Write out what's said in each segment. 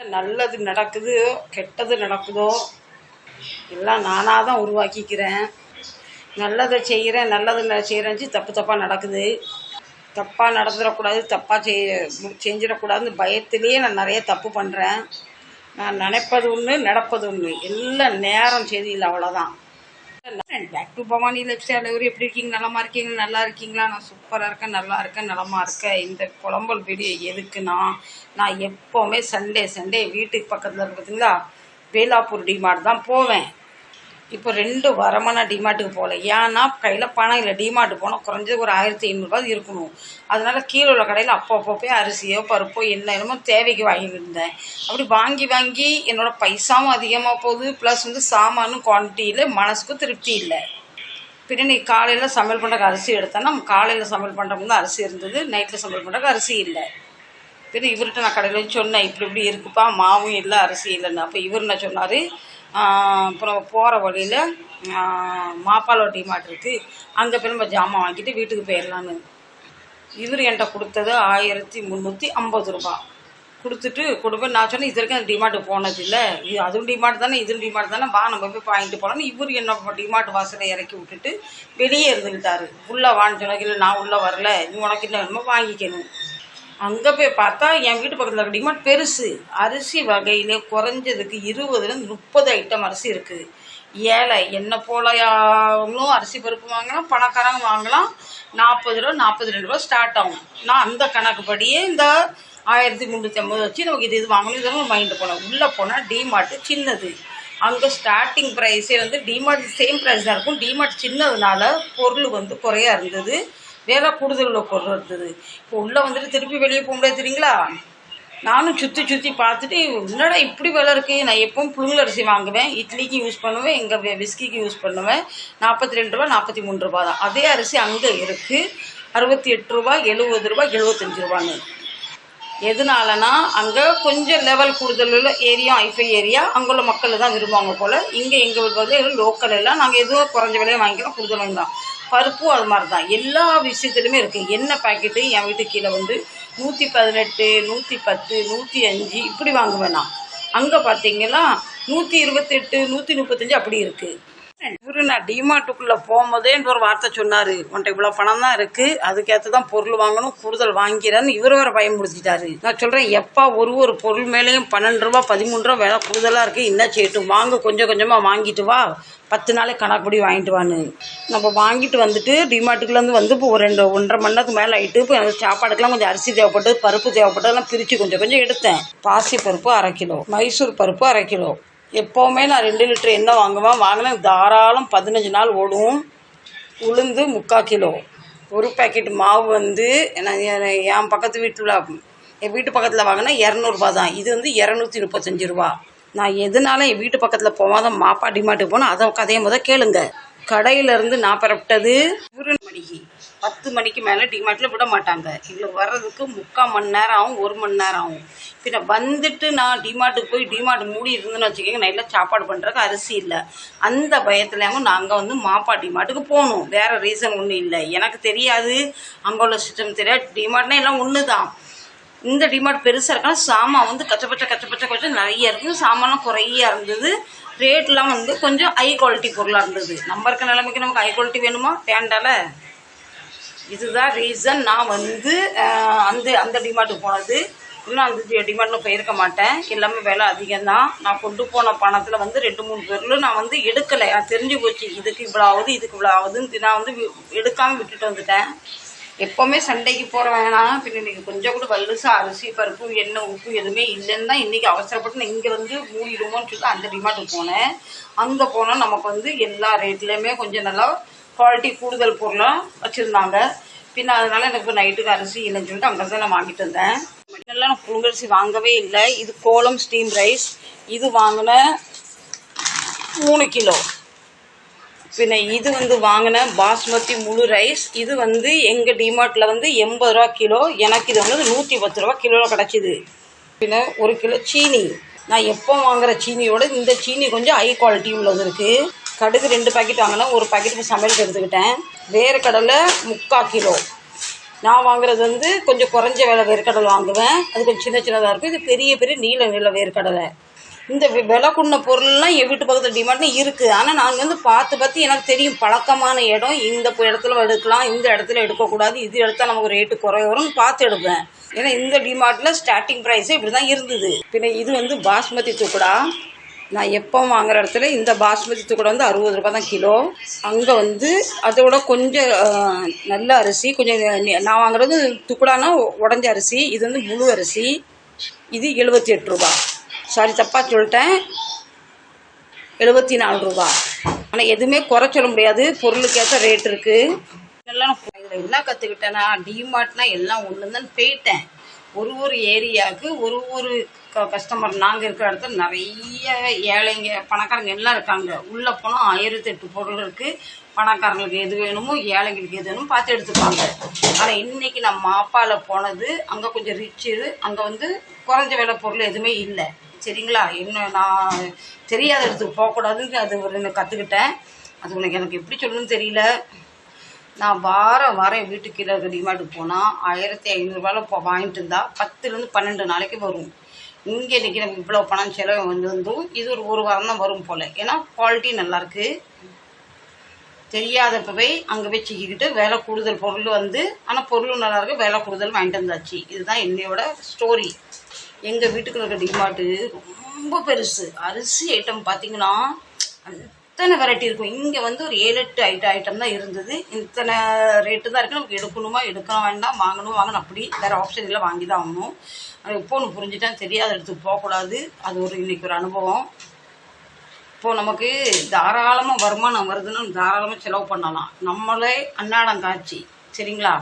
நல்லது நடக்குது கெட்டது நடக்குதோ? எல்லாம் நானாக தான் உருவாக்கிக்கிறேன். நல்லதை செய்கிறேன் நல்லது செய்கிறேன் தப்பு தப்பாக நடக்குது. தப்பாக நடந்துடக்கூடாது தப்பாக செய் செஞ்சிடக்கூடாதுன்னு பயத்திலேயே நான் நிறைய தப்பு பண்ணுறேன் நான் நினைப்பது ஒன்று நடப்பது ஒன்று எல்லாம் நேரம் சரியில்லை அவ்வளோதான் back to Bhavani lifestyle எவரு எப்படி இருக்கீங்க? நலமா இருக்கீங்க நல்லா இருக்கீங்களா? நான் சூப்பராக இருக்கேன். நல்லா இருக்கேன். நலமா இருக்கேன். இந்த குழம்பல் வீடியோ எதுக்குன்னா நான் எப்போவுமே சண்டே சண்டே வீட்டுக்கு பக்கத்தில் இருக்கு பார்த்தீங்களா வேலாப்பூர் டிமார்ட் தான் போவேன். இப்போ ரெண்டு வாரமாக நான் டிமார்ட்டுக்கு போகல. ஏன்னா கையில் பணம் இல்லை. டிமார்ட் போனால் குறைஞ்சது ஒரு ஆயிரத்தி ஐநூறுரூவா இருக்கணும். அதனால் கீழே உள்ள கடையில் அப்பப்போ போய் அரிசியோ பருப்போ என்ன என்னமோ தேவைக்கு வாங்கிட்டு இருந்தேன். அப்படி வாங்கி வாங்கி என்னோட பைசாவும் அதிகமாக போகுது. ப்ளஸ் வந்து சாமானும் குவான்டிட்டியில் மனசுக்கும் திருப்தி இல்லை. பின்னாடி காலையில் சமையல் பண்ணுறக்கு அரிசி எடுத்தேன்னா காலையில் சமையல் பண்ணுறோம்னா அரிசி இருந்தது. நைட்டில் சமையல் பண்ணுறக்கு அரிசி இல்லை. பின்ன இவர்கிட்ட நான் கடையில் போய் சொன்னேன் இப்படி இப்படி இருக்குப்பா. மாவும் இல்லை அரிசி இல்லைன்னு. அப்போ இவர் என்ன சொன்னார்? அப்புறம் போகிற வழியில் மாப்பாளோ டிமார்ட் இருக்குது அங்கே போய் நம்ம ஜாமான் வாங்கிட்டு வீட்டுக்கு போயிடலான்னு இவர் என்கிட்ட கொடுத்தது ஆயிரத்தி முந்நூற்றி ஐம்பது ரூபா. கொடுத்துட்டு கொடுப்பேன் நான் சொன்னேன் இது வரைக்கும் அந்த டிமார்ட்டு போனதில்லை இது அதுவும் டிமார்ட் தானே இதுவும் டிமார்ட் தானே. வா நம்ம போய் வாங்கிட்டு போகலான்னு இவர் என்ன டிமார்ட் வாசலை இறக்கி விட்டுட்டு வெளியே இருந்துக்கிட்டாரு உள்ளே வான்னு சொன்னாங்க இல்லை நான் உள்ளே வரல. நீ உனக்கு என்ன வேணுமோ வாங்கிக்கணும். அங்கே போய் பார்த்தா என் வீட்டு பக்கத்தில் இருக்க டிமார்ட் பெருசு. அரிசி வகையிலே குறைஞ்சதுக்கு இருபதுலேருந்து முப்பது ஐட்டம் அரிசி இருக்குது ஏழை என்ன போலயாவங்களும் அரிசி பருப்பு வாங்கலாம் பணக்காரங்க வாங்கலாம். நாற்பது ரூபா நாற்பது ரெண்டு ரூபா ஸ்டார்ட் ஆகும். நான் அந்த கணக்குப்படியே இந்த ஆயிரத்தி முந்நூற்றி ஐம்பது வச்சு நமக்கு இது இது வாங்கணும் இதெல்லாம் மைண்டு போனோம் உள்ளே போனால் டிமார்ட்டு சின்னது. அங்கே ஸ்டார்டிங் ப்ரைஸே வந்து டிமார்ட் சேம் ப்ரைஸ் தான் இருக்கும். டிமார்ட் சின்னதுனால பொருள் வந்து குறையா இருந்தது. வேலை கூடுதல் உள்ள பொருள் இருந்தது இப்போ உள்ளே வந்துட்டு திருப்பி வெளியே போக முடியாது தெரியுங்களா? நானும் சுற்றி சுற்றி பார்த்துட்டு என்னடா இப்படி விலை இருக்குது நான் எப்பவும் புழுங்கல் அரிசி வாங்குவேன். இட்லிக்கு யூஸ் பண்ணுவேன் எங்கள் விஸ்கிக்கு யூஸ் பண்ணுவேன். நாற்பத்தி ரெண்டு ரூபா நாற்பத்தி மூணு ரூபா தான். அதே அரிசி அங்கே இருக்குது அறுபத்தி எட்டு ரூபா எழுபது ரூபா எழுபத்தஞ்சி ரூபான்னு. எதனாலனா அங்கே கொஞ்சம் லெவல் கூடுதல் உள்ள ஏரியா ஐஃபை ஏரியா அங்கே உள்ள மக்கள் தான் விரும்புவாங்க போல். இங்கே எங்கள் வந்து லோக்கல் எல்லாம் நாங்கள் எதுவும் குறைஞ்ச விலையை வாங்கிக்கலாம் கூடுதல் தான் பருப்பும் அது மாதிரி தான் எல்லா விஷயத்துலையுமே இருக்குது எண்ணெய் பாக்கெட்டு என் வீட்டு கீழே வந்து நூற்றி பதினெட்டு நூற்றி பத்து நூற்றி அஞ்சு இப்படி வாங்குவேன் நான். அங்கே பார்த்தீங்கன்னா நூற்றி இருபத்தெட்டு நூற்றி முப்பத்தஞ்சு அப்படி இருக்குது இவரு நான் டிமார்ட்டுக்குள்ளே போகும்போதே ஒரு வார்த்தை சொன்னார். உன்ட்ட இவ்வளோ பணம் தான் இருக்குது அதுக்கேற்ற தான் பொருள் வாங்கணும் கூடுதல் வாங்கிறேன்னு இவர் பயம் முடிச்சிட்டாரு நான் சொல்கிறேன் எப்பா ஒரு ஒரு பொருள் மேலேயும் பன்னெண்டு ரூபா பதிமூணு ரூபா வேலை கூடுதலாக இருக்குது என்ன செய்யட்டும் வாங்க கொஞ்சம் கொஞ்சமாக வாங்கிட்டு வா. பத்து நாளைக்கு கணக்குப்படி வாங்கிட்டு வான்னு. நம்ம வாங்கிட்டு வந்துட்டு டிமார்ட்டுக்குள்ளேருந்து வந்து இப்போ ஒரு ரெண்டு ஒன்றரை மணி நேரத்துக்கு மேலே ஆகிட்டு இப்போ எனக்கு சாப்பாடுக்கெல்லாம் கொஞ்சம் அரிசி தேவைப்பட்டு பருப்பு தேவைப்பட்டதெல்லாம் பிரித்து கொஞ்சம் கொஞ்சம் எடுத்தேன். பாசி பருப்பு அரை கிலோ மைசூர் பருப்பு அரை கிலோ. எப்போவுமே நான் ரெண்டு லிட்டர் எண்ணெய் வாங்குவேன். வாங்கினேன். தாராளம் பதினஞ்சு நாள் ஓடும். உளுந்து முக்கால் கிலோ. ஒரு பேக்கெட் மாவு வந்து நான் என் பக்கத்து வீட்டில் என் வீட்டு பக்கத்தில் வாங்கினா இரநூறுபா தான். இது வந்து இரநூத்தி முப்பத்தஞ்சு ரூபா. நான் எதுனால என் வீட்டு பக்கத்தில் போவாத மாப்பா டிமார்ட்டுக்கு போனால் அதை கதையை முத கேளுங்க. கடையிலேருந்து நான் பிறப்பிட்டது ஒரு மணிக்கு பத்து மணிக்கு மேலே டிமார்ட்டில் விட மாட்டாங்க. இவ்வளோ வர்றதுக்கு முக்கால் மணி நேரம் ஆகும் ஒரு மணி நேரம் ஆகும் பின்ன வந்துட்டு நான் டிமார்ட்டுக்கு போய் டிமார்ட் மூடி இருந்துன்னு வச்சுக்கோங்க நைட்டில் சாப்பாடு பண்ணுறதுக்கு அரிசி இல்லை. அந்த பயத்துலேயும் நாங்கள் வந்து மாப்பா டிமார்ட்டுக்கு போகணும். வேறு ரீசன் ஒன்றும் இல்லை. எனக்கு தெரியாது அங்கே உள்ள சிஸ்டம் தெரியாது. டிமார்ட்னா எல்லாம் ஒன்று தான் இந்த டிமார்ட் பெருசாக இருக்கான சாமான் வந்து கச்சப்பச்ச கச்சப்பச்ச கொஞ்சம் நிறைய இருக்குது சாமான்லாம் குறையா இருந்தது. ரேட்லாம் வந்து கொஞ்சம் ஹை குவாலிட்டி பொருளாக இருந்தது. நம்ம இருக்க நிலைமைக்கு நமக்கு ஹை குவாலிட்டி வேணுமா? வேண்டால. இதுதான் ரீசன் நான் வந்து அந்த அந்த டிமார்ட்டுக்கு போனது. இன்னும் அந்த டிமார்ட்டில் போயிருக்க மாட்டேன். எல்லாமே விலை அதிகம்தான். நான் கொண்டு போன பணத்தில் வந்து ரெண்டு மூணு பொருள் நான் வந்து எடுக்கலை. தெரிஞ்சு போச்சு இதுக்கு இவ்வளோ ஆகுது இதுக்கு இவ்வளோ ஆகுதுன்னு நான் வந்து வி- விட்டுட்டு வந்துட்டேன். எப்போவுமே சண்டைக்கு போகிற வேணாம் பின்ன இன்னைக்கு கொஞ்சம் கூட வல்லுசாக அரிசி பருப்பு எண்ணெய் உப்பு எதுவுமே இல்லைன்னு தான் இன்றைக்கி அவசரப்பட்டு நான் இங்கே வந்து மூடிடுமோன்னு சொல்லி அந்த டிமார்ட்டுக்கு போனேன். அங்கே போனால் நமக்கு வந்து எல்லா ரேட்லேயுமே கொஞ்சம் நல்லா குவாலிட்டி கூடுதல் பொருளாக வச்சுருந்தாங்க. பின்ன அதனால எனக்கு நைட்டுக்கு அரிசி இல்லைன்னு சொல்லிட்டு அங்கே தான் நான் வாங்கிட்டு வந்தேன். முன்னெல்லாம் நான் புழுங்கரிசி வாங்கவே இல்லை. இது கோலம் ஸ்டீம் ரைஸ் இது வாங்கின மூணு கிலோ. பின்ன இது வந்து வாங்கின பாஸ்மதி முழு ரைஸ் இது வந்து எங்கள் டிமார்ட்டில் வந்து எண்பது ரூபா கிலோ. எனக்கு இது வந்து நூற்றி பத்து ரூபா கிலோவில் கிடச்சிது. பின்ன ஒரு கிலோ சீனி. நான் எப்போ வாங்குற சீனியோட இந்த சீனி கொஞ்சம் ஹை குவாலிட்டி உள்ளது இருக்குது கடுகு ரெண்டு பாக்கெட் வாங்கினா ஒரு பாக்கெட் சமையலுக்கு எடுத்துக்கிட்டேன் வேர்க்கடலை கடலை முக்கால் கிலோ. நான் வாங்குறது வந்து கொஞ்சம் குறைஞ்ச விலை வேர்க்கடலை வாங்குவேன். அது கொஞ்சம் சின்ன சின்னதாக இருக்கும். இது பெரிய பெரிய நீல நீள வேர்க்கடலை. இந்த விலை கொண்ட பொருள்லாம் என் வீட்டு பக்கத்தில் டிமாண்ட்னு இருக்குது ஆனால் நான் வந்து பார்த்து பார்த்து எனக்கு தெரியும். பழக்கமான இடம். இந்த இடத்துல எடுக்கலாம். இந்த இடத்துல எடுக்கக்கூடாது. இது எடுத்தால் நமக்கு ரேட்டு குறை வரும்னு பார்த்து எடுப்பேன். ஏன்னா இந்த டிமார்ட்டில் ஸ்டார்டிங் ப்ரைஸே இப்படி தான் இருந்தது. பின்ன இது வந்து பாஸ்மதி தூக்குடா. நான் எப்போ வாங்குற இடத்துல இந்த பாஸ்மதி கூட வந்து அறுபது ரூபா தான் கிலோ. அங்கே வந்து அதோட கொஞ்சம் நல்ல அரிசி கொஞ்சம் நான் வாங்குறது துக்குடானா உடஞ்ச அரிசி இது வந்து முழு அரிசி. இது எழுபத்தி எட்டு ரூபா சாரி தப்பாக சொல்லிட்டேன். எழுபத்தி நாலு ரூபா ஆனால் எதுவுமே குறை சொல்ல முடியாது. பொருளுக்கேற்ற ரேட் இருக்குது எல்லாம் இதில் என்ன கற்றுக்கிட்டேன்னா டிமார்ட்னா எல்லாம் ஒன்று தான் போயிட்டேன். ஒரு ஒரு ஏரியாவுக்கு ஒரு ஒரு க கஸ்டமர் நாங்கள் இருக்கிற இடத்துல நிறைய ஏழைங்க பணக்காரங்க எல்லாம் இருக்காங்க. உள்ளே போனால் ஆயிரத்தி எட்டு பொருள் இருக்குது பணக்காரங்களுக்கு எது வேணுமோ ஏழைங்களுக்கு எது வேணுமோ பார்த்து எடுத்துப்பாங்க. ஆனால் இன்னைக்கு நான் மாப்பாவில் போனது அங்கே கொஞ்சம் ரிச்சு அங்கே வந்து குறைஞ்ச விலை பொருள் எதுவுமே இல்லை. சரிங்களா? என்ன நான் தெரியாத இடத்துக்கு போகக்கூடாதுன்னு அது ஒரு கற்றுக்கிட்டேன் அது உனக்கு எனக்கு எப்படி சொல்லணும்னு தெரியல. நான் வாரம் வாரம் என் வீட்டுக்கு கீழே இருக்க டிமார்ட்டுக்கு போனால் ஆயிரத்தி ஐநூறுரூவாவில் இப்போ வாங்கிட்டு இருந்தால் பத்துலேருந்து பன்னெண்டு நாளைக்கு வரும். இங்கே இன்றைக்கி நமக்கு இவ்வளோ பணம் செலவு வந்து வந்தும் இது ஒரு ஒரு வாரம் தான் வரும் போல். ஏன்னா குவாலிட்டி நல்லாயிருக்கு தெரியாதப்பவே அங்கே போய் சிக்கிக்கிட்டு வேலை கூடுதல் பொருள் வந்து ஆனால் பொருளும் நல்லாயிருக்கு வேலை கூடுதல் வாங்கிட்டு வந்தாச்சு. இதுதான் என்னையோட ஸ்டோரி எங்கள் வீட்டுக்குள்ள இருக்க டிமார்ட்டு ரொம்ப பெருசு. அரிசி ஐட்டம் பார்த்தீங்கன்னா இத்தனை வெரைட்டி இருக்கும்? இங்கே வந்து ஒரு ஏழு எட்டு ஐட்டம் ஐட்டம் தான் இருந்தது. இத்தனை ரேட்டு தான் இருக்குது நமக்கு எடுக்கணுமா எடுக்க வேண்டாம் வாங்கணும் வாங்கணும். அப்படி வேறு ஆப்ஷன் இல்லை. வாங்கி தான் ஆகணும். அது இப்போ ஒன்று புரிஞ்சுட்டேன் தெரியாத இடத்துக்கு போகக்கூடாது. அது ஒரு இன்னைக்கு ஒரு அனுபவம். இப்போ நமக்கு தாராளமாக வருமானம் வருதுன்னு தாராளமாக செலவு பண்ணலாம். நம்மளே அன்னாடம் காட்சி சரிங்களா?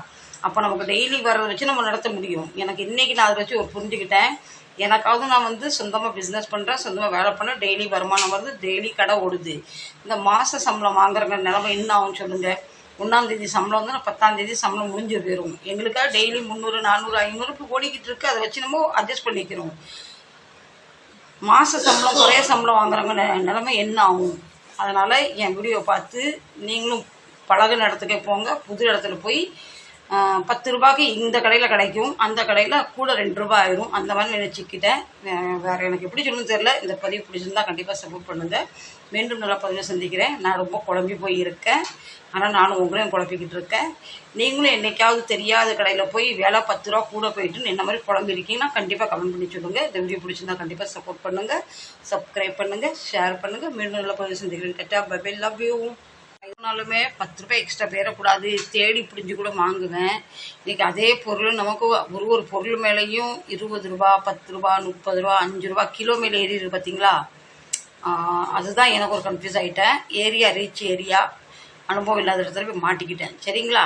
அப்போ நமக்கு டெய்லி வர்றதை வச்சு நம்ம நடத்த முடியும். எனக்கு இன்னைக்கு நான் அதை வச்சு ஒரு புரிஞ்சுக்கிட்டேன். எனக்காவது நான் வந்து சொந்தமாக பிஸ்னஸ் பண்ணுறேன் சொந்தமாக வேலை பண்ணேன் டெய்லி வருமானம் வருது டெய்லி கடை ஓடுது. இந்த மாத சம்பளம் வாங்குறங்க நிலமை என்ன ஆகும் சொல்லுங்கள் ஒன்றாந்தேதி சம்பளம் வந்து நான் பத்தாந்தேதி சம்பளம் முடிஞ்சு போயிடும் எங்களுக்காக டெய்லி முந்நூறு நானூறு ஐநூறு இப்போ ஓடிக்கிட்டு இருக்கு. அதை வச்சு நம்ம அட்ஜஸ்ட் பண்ணிக்கிறோம். மாத சம்பளம் குறைய சம்பளம் வாங்குறவங்க நெ- நிலைமை என்ன ஆகும்? அதனால் என் வீடியோ பார்த்து நீங்களும் பழகுன இடத்துக்கே போங்க. புது இடத்துல போய் பத்து ரூபாய்க்கு இந்த கடையில் கிடைக்கும். அந்த கடையில் கூட ரெண்டு ரூபாய் ஆயிரும். அந்த மாதிரி நினச்சிக்கிட்டேன். வேறு எனக்கு எப்படி சொல்லணும்னு தெரியல. இந்த பதிவு பிடிச்சிருந்தா கண்டிப்பாக சப்போர்ட் பண்ணுங்கள் மீண்டும் நல்லா பதிவை சந்திக்கிறேன். நான் ரொம்ப குழம்பி போய் இருக்கேன். ஆனால் நானும் உங்களையும் குழப்பிக்கிட்டு இருக்கேன். நீங்களும் என்னைக்காவது தெரியாத கடையில் போய் வேலை பத்து ரூபா கூட போயிட்டு என்ன மாதிரி குழம்பு இருக்கீங்கன்னா கண்டிப்பாக கமெண்ட் பண்ணி சொல்லுங்கள் இந்த வீடியோ பிடிச்சிருந்தா கண்டிப்பாக சப்போர்ட் பண்ணுங்கள் சப்ஸ்கிரைப் பண்ணுங்கள் ஷேர் பண்ணுங்கள் மீண்டும் நல்லா பதிவு சந்திக்கிறேன். கட்டா பை லவ் யூ எதுனாலுமே பத்து ரூபாய் எக்ஸ்ட்ரா பேரக்கூடாது தேடி பிடிஞ்சு கூட வாங்குவேன். இன்னைக்கு அதே பொருள் நமக்கு ஒரு ஒரு பொருள் மேலேயும் இருபது ரூபா பத்து ரூபா முப்பது ரூபா அஞ்சு ரூபா கிலோ மேலே ஏறிடுது பார்த்தீங்களா அதுதான் எனக்கு ஒரு கன்ஃபியூஸ் ஆகிட்டேன் ஏரியா ரீச் ஏரியா அனுபவம் இல்லாத இடத்துல போய் மாட்டிக்கிட்டேன். சரிங்களா?